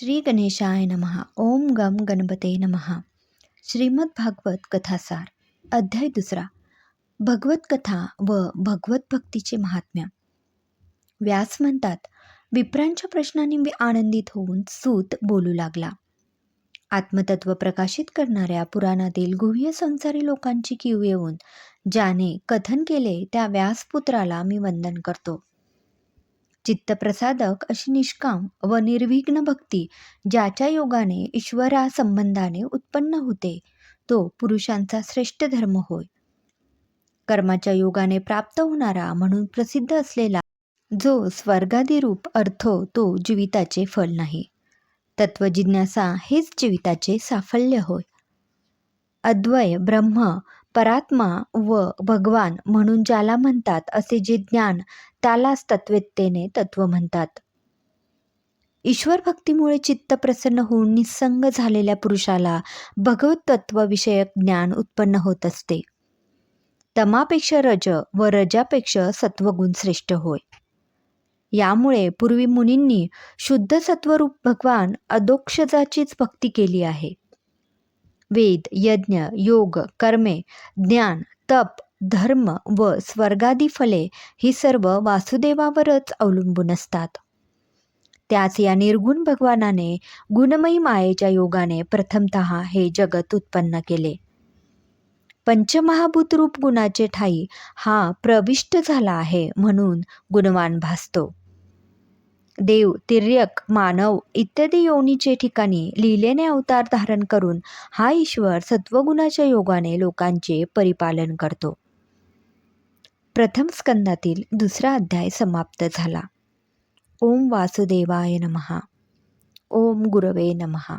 श्री गणेशाय नमः. ओम गम गणपते नमः. श्रीमद भागवत कथासार अध्याय दुसरा. भगवत कथा व भगवत भक्तीचे महात्म्य. व्यास म्हणतात विप्रांच्या प्रश्नाने मी आनंदित होऊन सूत बोलू लागला. आत्मतत्व प्रकाशित करणाऱ्या पुराणातील गुह्य संसारी लोकांची कीव येऊन ज्याने कथन केले त्या व्यासपुत्राला मी वंदन करतो. चित्तप्रसादक अशी निष्काम व निर्विघ्न भक्ती ज्याच्या योगाने ईश्वरा संबंधाने उत्पन्न होते. तो पुरुषांचा श्रेष्ठ धर्म होय. कर्माच्या योगाने प्राप्त होणारा म्हणून प्रसिद्ध असलेला जो स्वर्गादिरूप अर्थ तो जीविताचे फल नाही. तत्वजिज्ञासा हेच जीविताचे साफल्य होय. अद्वय ब्रह्म परात्मा व भगवान म्हणून ज्याला म्हणतात असे जे ज्ञान त्यालाच तत्वेत्तेने तत्व म्हणतात. ईश्वर भक्तीमुळे चित्त प्रसन्न होऊन निसंग झालेल्या पुरुषाला भगवत तत्वविषयक ज्ञान उत्पन्न होत असते. तमापेक्षा रज व रजापेक्षा सत्वगुण श्रेष्ठ होय. यामुळे पूर्वी मुनींनी शुद्ध सत्वरूप भगवान अदोक्षजाचीच भक्ती केली आहे. वेद यज्ञ योग कर्मे ज्ञान तप धर्म व स्वर्गादी फले ही सर्व वासुदेवावरच अवलंबून असतात. त्याच या निर्गुण भगवानाने गुणमयी मायेच्या योगाने प्रथमत हे जगत उत्पन्न केले. पंचमहाभूत रूप गुणाचे ठाई हा प्रविष्ट झाला आहे म्हणून गुणवान भासतो. देव तिर्यक मानव इत्यादी योनीचे ठिकाणी लिहिलेने अवतार धारण करून हा ईश्वर सत्वगुणाच्या योगाने लोकांचे परिपालन करतो. प्रथम स्कंदातील दुसरा अध्याय समाप्त झाला. ओम वासुदेवाय नमहा ओम गुरवे नमहा